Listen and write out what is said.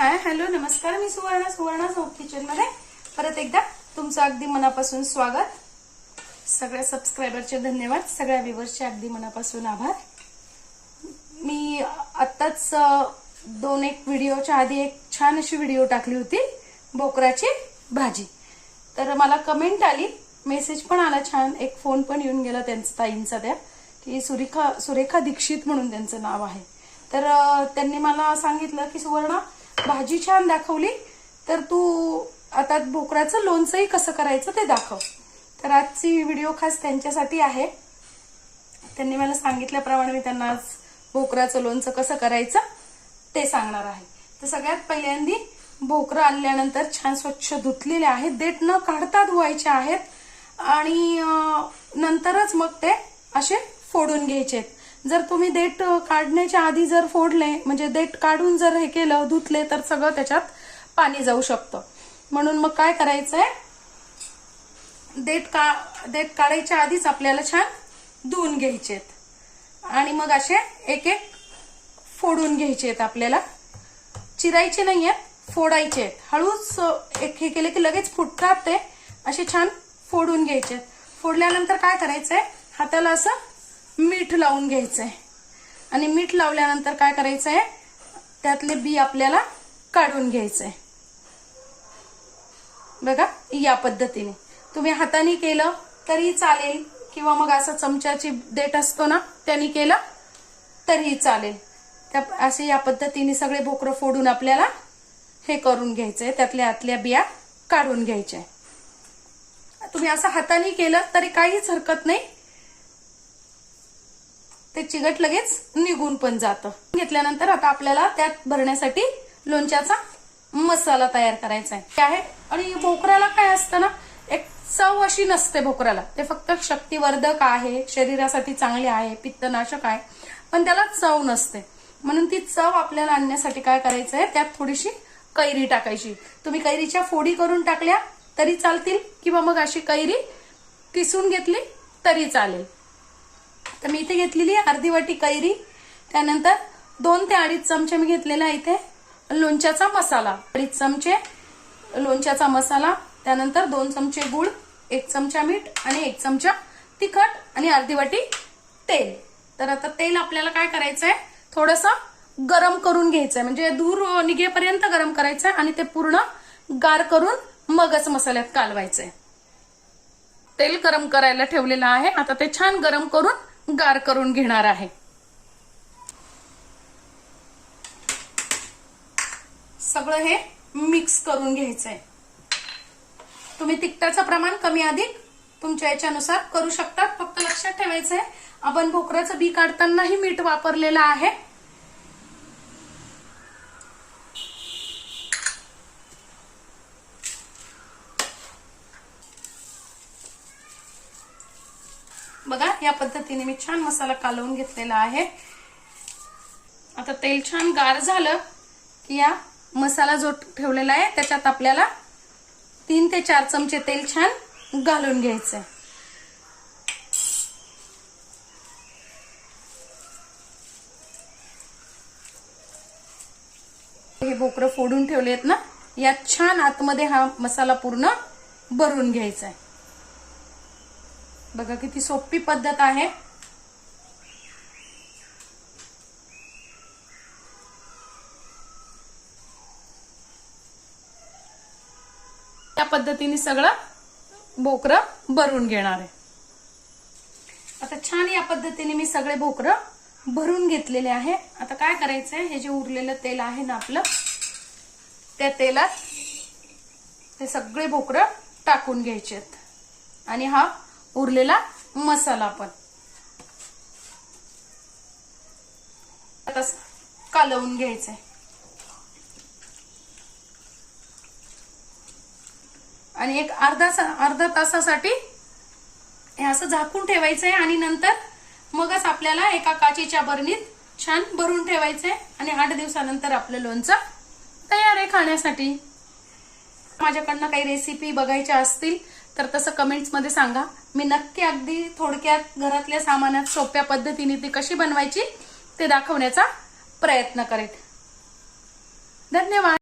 Hi hello नमस्कार. मी Suvarna Suvarna south किचनमध्ये. परत एकदा तुमचं अगदी मनापासून स्वागत. सगळ्या सबस्क्रायबरचे धन्यवाद. सगळ्या व्ह्युअर्सचे अगदी मनापासून आभार. मी आत्ताच दोन एक व्हिडिओच्या आधी एक छान अशी व्हिडिओ टाकली होती बोकराची भाजी. तर मला कमेंट आली. मेसेज पण आला छान. एक फोन पण येऊन गेला त्यांचा ताईंचा त्या की सुरेखा सुरेखा दीक्षित म्हणून त्यांचं नाव आहे. तर त्यांनी मला सांगितलं की सुवर्णा भाजी छान दाखवली. तर तू आता भोकराचं लोणचंही कसं करायचं ते दाखव. तर आजची व्हिडिओ खास त्यांच्यासाठी आहे. त्यांनी मला सांगितल्याप्रमाणे मी त्यांना आज भोकराचं लोणचं कसं करायचं ते सांगणार आहे. तर सगळ्यात पहिल्यांदी भोकरं आणल्यानंतर छान स्वच्छ धुतलेले आहेत. देठ न काढता धुवायचे आहेत. आणि नंतरच मग ते असे फोडून घ्यायचे आहेत. जर तुम्ही देठ काढण्याच्या आधी जर फोडले म्हणजे देठ काढून जर हे केलं धुतले तर सगळं त्याच्यात पाणी जाऊ शकतं. म्हणून मग काय करायचंय? देठ का देठ काढायच्या आधीच आपल्याला छान धुवून घ्यायचे आहेत. आणि मग असे एक एक फोडून घ्यायचे आहेत आपल्याला. चिरायचे नाही आहेत फोडायचे आहेत. हळूच एक हे केले की लगेच फुटतात ते. असे छान फोडून घ्यायचे आहेत. फोडल्यानंतर काय करायचंय? हाताला असं मीठ लावून घ्यायचंय. आणि मीठ लावल्यानंतर काय करायचंय? त्यातले बी आपल्याला काढून घ्यायचंय. बघा या पद्धतीने. तुम्ही हाताने केलं तरी चालेल किंवा मग असं चमच्याची देठ असतो ना त्यांनी केलं तरीही चालेल. त्या असे या पद्धतीने सगळे बोकरं फोडून आपल्याला हे करून घ्यायचंय. त्यातल्या आतल्या बिया काढून घ्यायच्या. तुम्ही असं हाताने केलं तरी काहीच हरकत नाही. ते चिगट लगेच निघून पण जातं. घेतल्यानंतर आता आपल्याला त्यात भरण्यासाठी लोणच्याचा मसाला तयार करायचा आहे. आहे. आणि भोकराला काय असतं ना एक चव अशी नसते भोकऱ्याला ते फक्त शक्तिवर्धक आहे शरीरासाठी चांगले आहे पित्तनाशक आहे पण त्याला चव नसते. म्हणून ती चव आपल्याला आणण्यासाठी काय करायचं आहे त्यात थोडीशी कैरी टाकायची. तुम्ही कैरीच्या फोडी करून टाकल्या तरी चालतील किंवा मग अशी कैरी किसून घेतली तरी चालेल. तर मी इथे घेतलेली अर्धी वाटी कैरी. त्यानंतर दोन ते अडीच चमचे मी घेतलेला आहे इथे लोणच्याचा मसाला. अडीच चमचे लोणच्याचा मसाला. त्यानंतर दोन चमचे गुळ एक चमचा मीठ आणि एक चमचा तिखट आणि अर्धी वाटी तेल. तर आता तेल आपल्याला काय करायचंय? थोडंसं गरम करून घ्यायचंय. म्हणजे धूर निघेपर्यंत गरम करायचंय आणि ते पूर्ण गार करून मगच मसाल्यात कालवायचंय. तेल गरम करायला ठेवलेलं आहे. आता ते छान गरम करून गार करून घेणार आहे. सगळं हे मिक्स करून घ्यायचंय. तुम्ही तिखटाचं प्रमाण कमी अधिक तुमच्या याच्यानुसार करू शकतात. फक्त लक्षात ठेवायचंय आपण भोकऱ्याचं बी काढतानाही मीठ वापरलेलं आहे. बघा या पद्धतीने मी छान मसाला कालवून घेतलेला आहे. आता तेल छान गार झालं की या मसाला जो ठेवलेला आहे त्याच्यात आपल्याला तीन ते चार चमचे तेल छान घालून घ्यायचंय. हे बोकरं फोडून ठेवले आहेत ना यात छान आतमध्ये हा मसाला पूर्ण भरून घ्यायचा आहे बघा किती सोपी पद्धत आहे. त्या पद्धतीने सगळं भोकरं भरून घेणार आहे. आता छान या पद्धतीने मी सगळे भोकरं भरून घेतलेले आहे. आता काय करायचंय? हे जे उरलेलं तेल आहे ना आपलं त्या तेलात ते सगळे भोकरं टाकून घ्यायचे आहेत आणि हा उरलेला मसाला पण. आता कालवून घ्यायचंय. आणि एक अर्धा अर्धा तासासाठी हे असं झाकून ठेवायचंय आणि नंतर मगच आपल्याला एका काचेच्या बरणीत छान भरून ठेवायचंय आणि आठ दिवसानंतर आपलं लोणचं तयार आहे खाण्यासाठी. माझ्याकडनं काही रेसिपी बघायच्या असतील तर तसं कमेंट्समध्ये सांगा. मी नक्की अगदी थोडक्यात घरातल्या सामानात सोप्या पद्धतीने ती कशी बनवायची ते दाखवण्याचा प्रयत्न करेन. धन्यवाद.